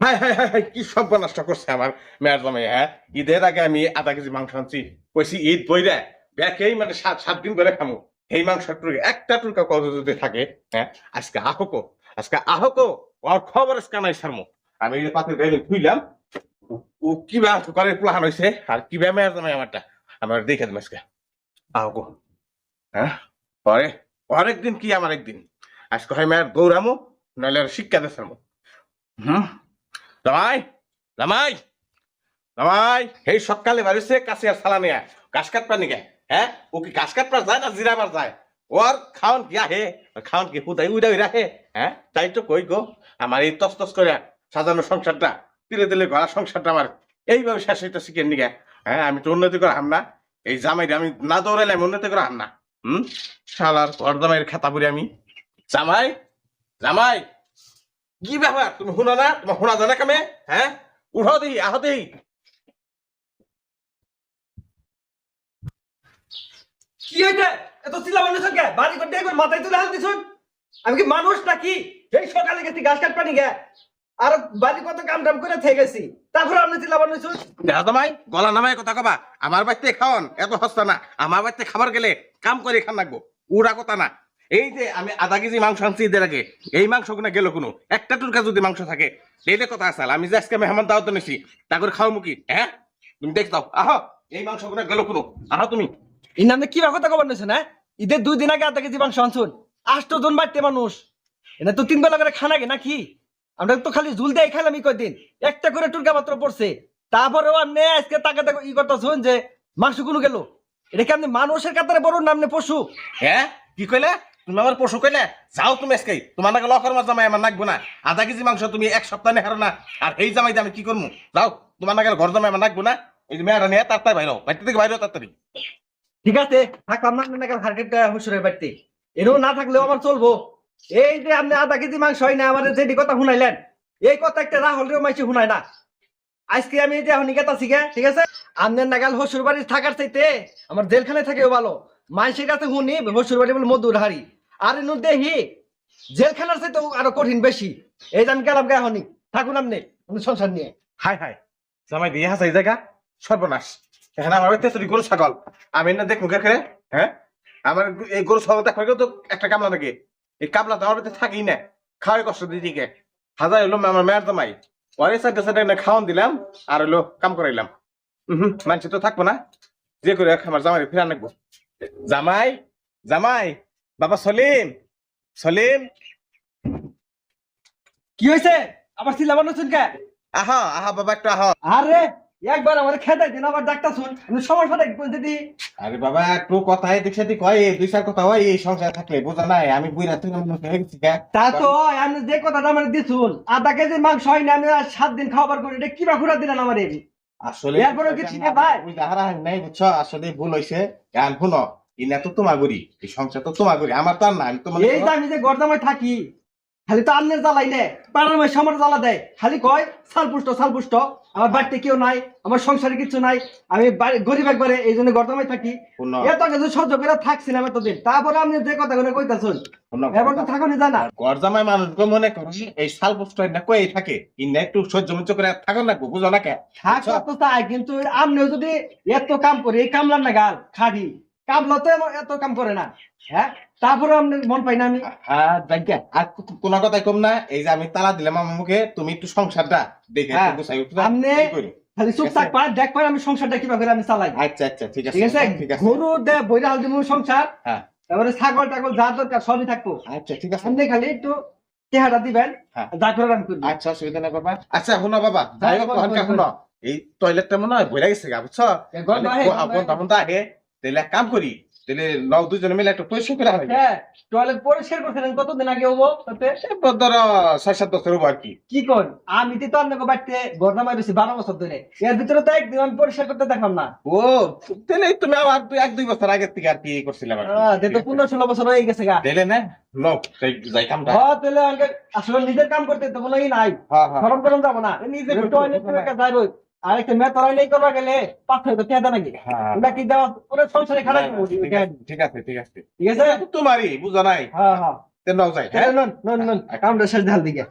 High high high high কি সব নষ্ট করছে আমার মেয়ের জামাই হ্যাঁ? ঈদের আগে আমি আধা কেজি মাংস আনছি। কইছি, ঈদ বইরা ব্যাকেই মানে সাত সাত দিন করে খামু। এই মাংস একটা টুকা কত যদি থাকে হ্যাঁ আজকে আহকো আজকে আহকো, ওর খবর আজকে নাই সারমু আমি এই পাতে গাইলে খুইলাম ও কি বা করে প্লান হয়েছে আর কি বা মেয়ের জামাই আমারটা আমার দেখে দিম আজকে। আহকো হ্যাঁ? পরে, পরের দিন কি আমার একদিন? আজকে হয় মেয়ের দৌড়ামো নাহলে আর শিক্ষা দেশামো। হুম? জামাই জামাই জামাই। এই সকালে বাড়িছে কাছে আর সালা নিয়ে। ঘাস কাটপা নিগে হ্যাঁ? ও কি ঘাস কাটপা যায় না জিরাবার যায়? ওর খাওন কি আহে? খাওন কি হুদাই উদাই রাখে? হ্যাঁ? তাই তো কই গো, আমার এই তস তস করে সাজানো সংসারটা, তিলে তিলে গড়া সংসারটা আমার এইভাবে শেষ হইতে শিখেন নিগে হ্যাঁ আমি তো উন্নতি করে হাম না। এই জামাই আমি না দৌড়াইলে আমি উন্নতি করে হাম না। হুম? শালার ঘর জামাইয়ের খাতা পড়ি আমি। জামাই জামাই কি ব্যাপার? তুমি শুনো না? তোমার শোনা যায় না কামে? হ্যাঁ? উঠো দিই আহ দিই কি হয়েছে? এত চিল্লা মানুষ বাড়ি করতে একবার মাথায় তুলে হাল দিছুন? আমি কি মানুষ নাকি? এই সকালে গেছি গাছ কাট পানি গে আর বাড়ি কত কাম টাম করে থেকে গেছি। তারপরে আপনি চিল্লা মানুষ দেখা জামাই গলা নামাই কথা কবা। আমার বাড়িতে খাওয়ান এত সস্তা না। আমার বাড়িতে খাবার গেলে কাম করে খান লাগবো। উড়া কথা না। এই যে আমি আধা কেজি মাংস আনছি ঈদের আগে এই মাংস কোনো গেল কোনো? একটা টুরকা যদি মাংস থাকে এইটা কথা আসাল আমি যে আজকে মেহমান দাওয়াত নিছি তা করে খাও মুখি হ্যাঁ? তুমি দেখ দাও আহ এই মাংস কোনো গেল কোনো? আহ তুমি। এই নামে কি কথা কবার নিছে না? ঈদের দুই দিন আগে আধা কেজি মাংস আনছুন। আষ্ট জন বাড়তে মানুষ। এটা তো তিন বেলা করে খানা গে নাকি? আমরা তো খালি ঝুল দিয়ে খাইলাম ই কদিন একটা করে টুরকা মাত্র পড়ছে। তারপরেও আপনি আজকে তাকে তাকে ই করতেছুন যে মাংস কোনো গেল? এটা কি আপনি মানুষের কাতারে বড় নামনে পশু? হ্যাঁ? কি কইলে? তুমি আমার পশু কইলে, যাও তুমি আজকে। তোমার নাকি লকর মাছ জামাই আমার নাকবো না আধা কেজি মাংস তুমি এক সপ্তাহ নেহারো না। আর এই জামাই আমি কি করব যাও, তোমার নাকি ঘর জামাই আমার নাকবো না এই যে মেয়েরা নিয়ে তাড়াতাড়ি বাইরো বাড়িতে থেকে বাইরো তাড়াতাড়ি। ঠিক আছে থাকলাম না আপনার হারকেটটা হুসুরের বাড়িতে। এরও না থাকলেও আমার চলবো। এই যে আপনি আধা কেজি মাংস হয় না, আমার যেটি কথা শুনাইলেন। এই কথা একটা রাহুলের মাইসে শুনায় না। আজকে আমি এই যে এখন নিকেতা শিখে ঠিক আছে? আপনার নাগাল হসুর বাড়ি থাকার চাইতে আমার জেলখানে থাকেও ভালো। মাইসের কাছে শুনি হসুর বাড়ি বলে মধুর হারি আর এনু দেহি জেলখানার চাইতে আরও কঠিন বেশি। এই আমি গেলাম গে এখনই। থাকুন আপনি সংসার নিয়ে। Hi hi. জামাই দিয়ে হাসা এই জায়গা, সর্বনাশ। এখানে আমার বাড়িতে চুরি গরু, ছাগল। আমি না দেখুন কে হ্যাঁ? আমার এই গরু, ছাগল দেখার তো একটা কামলা নাকি এই কামলা তো আমার বাড়িতে থাকি না। খাওয়াই কষ্ট দিদিকে হাজার হইল আমার মেয়ের জামাই। ওরে সাইডে সাইডে না খাওয়ান দিলাম, আর হইল কাম করাইলাম। হুম মানুষ তো থাকব না। যে করে আমার জামাই ফিরা নাকবো জামাই জামাই! বাবা সলিম সলিম। কি হয়েছে? আবার চিল্লাবানো শুন কে? আহা আহা বাবা একটু আহা। আরে একবার আমার খেদাই দিন আবার ডাক্তার শুন। আমি সমস্যা দেখ বলতে দি আরে বাবা একটু কথা এদিক সেদিক হয় দুই চার কথা হয় এই সংসার থাকলে বোঝা নাই আমি বুঝা তুই হয়ে গেছি গা। তা তো আমি যে কথাটা আমার দিছুন আধা কেজি মাংস হয় না আমি আর সাত দিন খাবার করি এটা কি বা ঘুরা দিলেন আমার। এই আসলে এরপরেও কি ঠিক ভাই? বুঝা হারা নাই বুঝছ? আসলে ভুল হয়েছে গান শুনো ইনা তো এই সংসার তো আমার তো আর না আমি তো মনে এই যে আমি যে গরদামায় থাকি খালি তো আন্নের জ্বালাই নে পাড়ার মাই সামার জ্বালা দেয় খালি কয় সালপুষ্ট সালপুষ্ট আমার বাড়িতে কেউ নাই আমার সংসারে কিছু নাই আমি গরিব একবারে এই জন্য গরদামায় থাকি। এত কিছু সহ্য করে এতদিন তারপরে আপনি যে কথা গুলো কইতাছুন এবার তো থাকুনি জানা গরজামাই মানুষকে মনে করো এই বস্তু না কই থাকে ইনা একটু সহ্য মহ্য করে থাকো না গো, বুঝো না কে? থাকা তো তাই কিন্তু আপনিও যদি এত কাম করে এই কামলার না গাল খাড়ি কামলা তো এত কাম করে না। হ্যাঁ? তারপরে আপনি মন পাই না আমি। হ্যাঁ যাজ্ঞা আর কো- কথাই কম না। এই যে আমি তালা দিলাম আমার মুখে তুমি একটু সংসারটা দেখে হ্যাঁ, গুছাই উঠো আমনে- এই করো। খালি চুপ থাক পার দেখ পার আমি সংসারটা কীভাবে করে আমি চালাই। আচ্ছা আচ্ছা ঠিক আছে ঠিক আছে? গরু দে বইরা হাল দিব সংসার। হ্যাঁ। তারপরে ছাগল টাগল যা দরকার সবই থাকব। আচ্ছা ঠিক আছে। আপনি খালি একটু চেহারা দিবেন। যা করে আমি করব। আচ্ছা অসুবিধা নাই বাবা। আচ্ছা শুনো বাবা যাই হোক এই টয়লেটটা মনে হয় বইলা গেছে গা বুঝছ। বন্ধ বন্ধ আগে। তাহলে এক কাম করি তাহলে নও দুজনে মিলে একটা পরিষ্কার করে হবে হ্যাঁ টয়লেট পরিষ্কার করছিলেন কতদিন আগে হব তাতে? ধরো ছয় সাত বছর হব আর কি। কি কর আমি তো আপনাকে বাড়িতে গরনামায় বেশি বারো বছর ধরে। এর ভিতরে তো একদিন আমি পরিষ্কার করতে দেখলাম না। ও তাহলে তুমি দুই এক দুই বছর আগের থেকে আর কি করছিলাম তো পনেরো ষোলো বছর হয়ে গেছে গা। দিলে না যাই যাই কামটা। হ্যাঁ তাহলে আসলে নিজের কাম করতে তো কোনো ই নাই। হ্যাঁ হ্যাঁ। সরম করম যাব না। নিজে একটু- টয়লেট যাইব আর একটা মেতরাই নেই করবা গেলে পাথর তো তেদা নাকি? হ্যাঁ। ওটা কি দেওয়া পুরো সংসারে খারাপ ঠিক আছে। ঠিক আছে ঠিক আছে। তোমারই বুঝো নাই। হ্যাঁ হ্যাঁ। নাও যাই হ্যাঁ? নন নন নন কামটা শেষ ঢাল দিকে।